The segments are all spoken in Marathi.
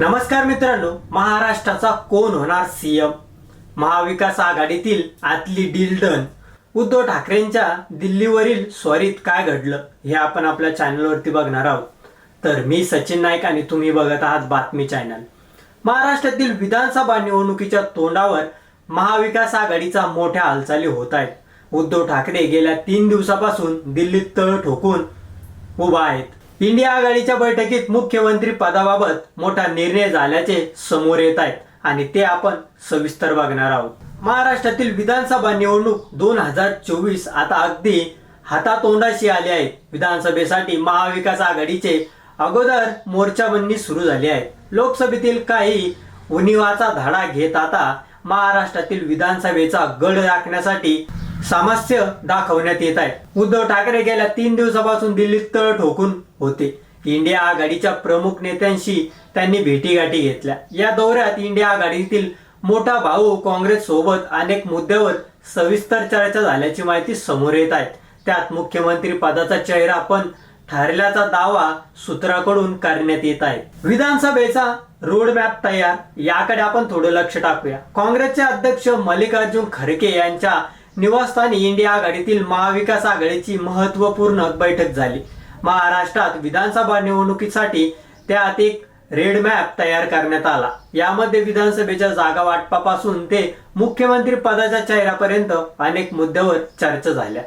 नमस्कार मित्रांनो महाराष्ट्राचा कोण होणार सीएम महाविकास आघाडीतील आतली डील डन उद्धव ठाकरेंच्या दिल्लीवरील स्वारीत काय घडलं हे आपण आपल्या चॅनलवरती बघणार आहोत. तर मी सचिन नाईक आणि तुम्ही बघत आहात बातमी चॅनल. महाराष्ट्रातील विधानसभा निवडणुकीच्या तोंडावर महाविकास आघाडीचा मोठ्या हालचाली होत आहेत. उद्धव ठाकरे गेल्या तीन दिवसापासून दिल्लीत तळ ठोकून उभा आहेत. इंडिया आघाडीच्या बैठकीत मुख्यमंत्री पदाबाबत मोठा निर्णय झाल्याचे समोर येत आहेत आणि ते आपण सविस्तर बघणार आहोत. महाराष्ट्रातील विधानसभा निवडणूक दोन हजार चोवीस आता अगदी हातातोंडाशी आली आहे. विधानसभेसाठी महाविकास आघाडीचे अगोदर मोर्चाबंदी सुरू झाली आहे. लोकसभेतील काही उनिवाचा धडा घेत आता महाराष्ट्रातील विधानसभेचा गड राखण्यासाठी सामस्य दाखवण्यात येत आहे. उद्धव ठाकरे गेल्या तीन दिवसापासून दिल्लीत तळ ठोकून होते. इंडिया आघाडीच्या प्रमुख नेत्यांशी त्यांनी भेटीगाठी घेतल्या. या दौऱ्यात इंडिया आघाडीतील मोठा भाऊ काँग्रेस सोबत अनेक मुद्द्यावर सविस्तर चर्चा झाल्याची माहिती समोर येत आहे. त्यात मुख्यमंत्री पदाचा चेहरा पण ठरल्याचा दावा सूत्राकडून करण्यात येत आहे. विधानसभेचा रोड मॅप तयार. याकडे आपण थोडं लक्ष टाकूया. काँग्रेसचे अध्यक्ष मल्लिकार्जुन खरगे यांच्या निवासस्थानी इंडिया आघाडीतील महाविकास आघाडीची महत्त्वपूर्ण बैठक झाली. महाराष्ट्रात विधानसभा निवडणुकीसाठी त्यात एक रेड मॅप तयार करण्यात आला. यामध्ये विधानसभेच्या जागा वाटपापासून ते मुख्यमंत्री पदाच्या चेहऱ्यापर्यंत अनेक मुद्द्यावर चर्चा झाल्या.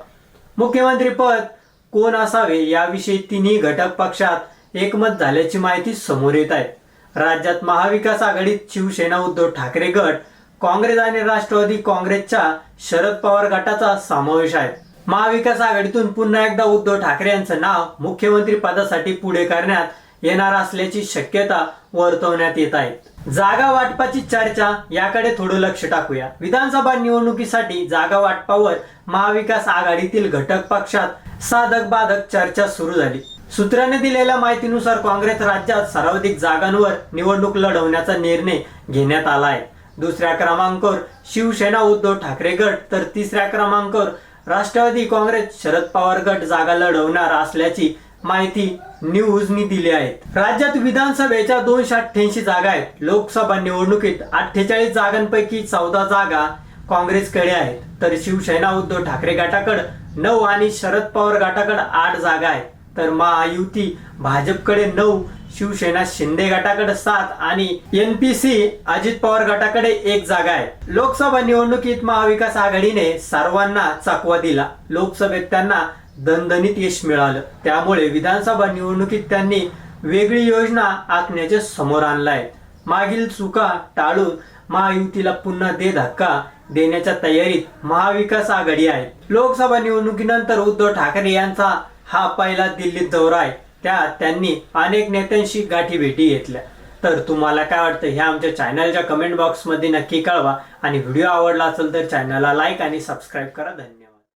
मुख्यमंत्री पद कोण असावे याविषयी तिन्ही घटक पक्षात एकमत झाल्याची माहिती समोर येत आहे. राज्यात महाविकास आघाडीत शिवसेना उद्धव ठाकरे गट काँग्रेस आणि राष्ट्रवादी काँग्रेसच्या शरद पवार गटाचा समावेश आहे. महाविकास आघाडीतून पुन्हा एकदा उद्धव ठाकरे यांचं नाव मुख्यमंत्री पदासाठी पुढे करण्यात येणार असल्याची शक्यता वर्तवण्यात येत आहे. जागा वाटपाची चर्चा याकडे थोडं लक्ष टाकूया. विधानसभा निवडणुकीसाठी जागा वाटपावर महाविकास आघाडीतील घटक पक्षात साधक बाधक चर्चा सुरू झाली. सूत्राने दिलेल्या माहितीनुसार काँग्रेस राज्यात सर्वाधिक जागांवर निवडणूक लढवण्याचा निर्णय घेण्यात आला आहे. दुसऱ्या क्रमांकावर शिवसेना उद्धव ठाकरे गट तर तिसऱ्या क्रमांकावर राष्ट्रवादी काँग्रेस शरद पवार गट जागा लढवणार असल्याची माहिती न्यूजनी दिली आहे. राज्यात विधानसभेच्या दोनशे अठ्ठ्याऐंशी जागा आहेत. लोकसभा निवडणुकीत अठ्ठेचाळीस जागांपैकी चौदा जागा काँग्रेसकडे आहेत. तर शिवसेना उद्धव ठाकरे गटाकडे नऊ आणि शरद पवार गटाकडे आठ जागा आहेत. तर महायुती भाजपकडे नऊ शिवसेना शिंदे गटाकडे सात आणि एनपीसी अजित पवार गटाकडे एक जागा आहे. लोकसभा निवडणुकीत महाविकास आघाडीने सर्वांना चकवा दिला. लोकसभेत त्यांना दणदणीत यश मिळालं. त्यामुळे विधानसभा निवडणुकीत त्यांनी वेगळी योजना आखण्याचे समोर आणलाय. मागील चुका टाळून महायुतीला पुन्हा दे धक्का देण्याच्या तयारीत महाविकास आघाडी आहे. लोकसभा निवडणुकीनंतर उद्धव ठाकरे यांचा हा पहिला दिल्लीत दौरा आहे. त्या त्यांनी अनेक नेत्यांशी गाठी भेटी घेतल्या. तर तुम्हाला काय वाटतं हे आमच्या चॅनलच्या कमेंट बॉक्समध्ये नक्की कळवा. आणि व्हिडिओ आवडला असेल तर चॅनलला लाईक आणि सबस्क्राईब करा. धन्यवाद.